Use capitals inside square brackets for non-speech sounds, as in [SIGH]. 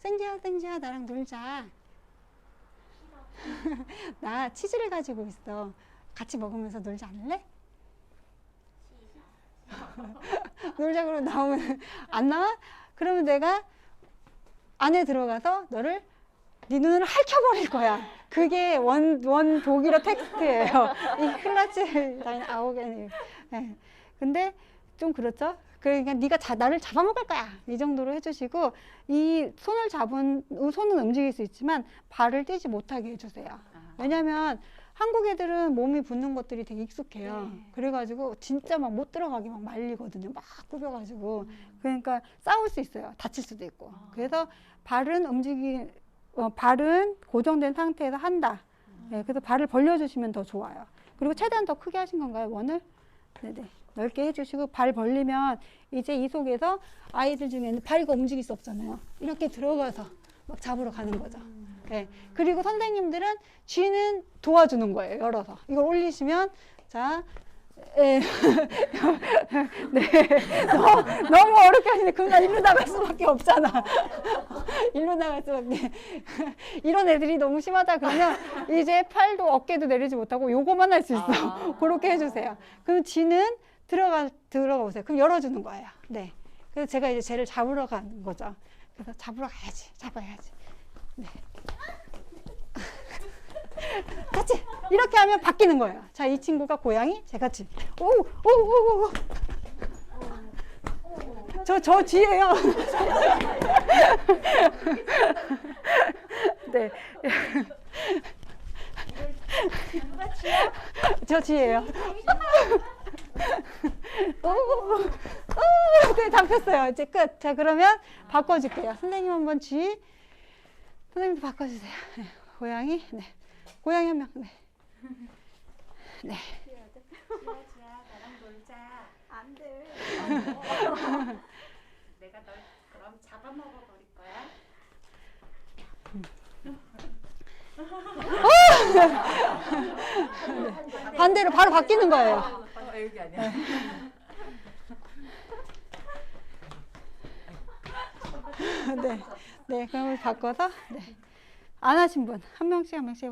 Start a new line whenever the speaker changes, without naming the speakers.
생지야, 생지야, 나랑 놀자. [LAUGHS] 나 치즈를 가지고 있어. 같이 먹으면서 놀지 않을래? [LAUGHS] 놀자 그러고 나오면 안 나와? 그러면 내가 안에 들어가서 너를 네 눈을 핥혀버릴 거야. 그게 원, 원 독일어 텍스트예요. [LAUGHS] 이 클라치 다인 아우겐. 네. 근데 좀 그렇죠? 그러니까 네가 자, 나를 잡아먹을 거야. 이 정도로 해주시고 이 손을 잡은 손은 움직일 수 있지만 발을 떼지 못하게 해주세요. 왜냐면 한국 애들은 몸이 붙는 것들이 되게 익숙해요.
네.
그래가지고 진짜 막 못 들어가게 막 말리거든요. 막 꾸겨가지고. 그러니까 싸울 수 있어요. 다칠 수도 있고. 그래서 발은 움직이, 어, 발은 고정된 상태에서 한다. 네, 그래서 발을 벌려주시면 더 좋아요. 그리고 최대한 더 크게 하신 건가요, 원을? 네네. 넓게 해주시고 발 벌리면 이제 이 속에서 아이들 중에는 발가 움직일 수 없잖아요. 이렇게 들어가서 막 잡으러 가는 거죠. 네. 그리고 선생님들은 쥐는 도와주는 거예요. 열어서 이걸 올리시면 자. 예. [LAUGHS] 네. 너무, 너무 어렵게. 그럼 나 일로 나갈 수밖에 없잖아. [LAUGHS] 일로 나갈 수밖에. [LAUGHS] 이런 애들이 너무 심하다 그러면 이제 팔도 어깨도 내리지 못하고 요거만 할 수 있어.
아.
그렇게 해주세요. 그럼 쥐는 들어가, 들어가 보세요. 그럼 열어주는 거예요. 네. 그래서 제가 이제 쟤를 잡으러 가는 거죠. 그래서 잡으러 가야지. 잡아야지. 네. 같이 이렇게 하면 바뀌는 거예요. 자, 이 친구가 고양이, 제 같이. 오, 오, 오, 오. 저, 저 뒤에요. [LAUGHS] 네. 저 뒤에요. 오, 오, 오, 네, 잡혔어요. 이제 끝. 자, 그러면 바꿔줄게요. 선생님 한번 쥐. 선생님도 바꿔주세요. 네, 고양이, 네. 고양이 한 명, 네. 네.
지아 지아 나랑 놀자. 안 돼. 내가 널 그럼 잡아먹어 버릴 거야.
반대로 바로 바뀌는 거예요.
어, 여기 아니야.
네. 네, 그럼 바꿔서, 네. 안 하신 분, 한 명씩 한 명씩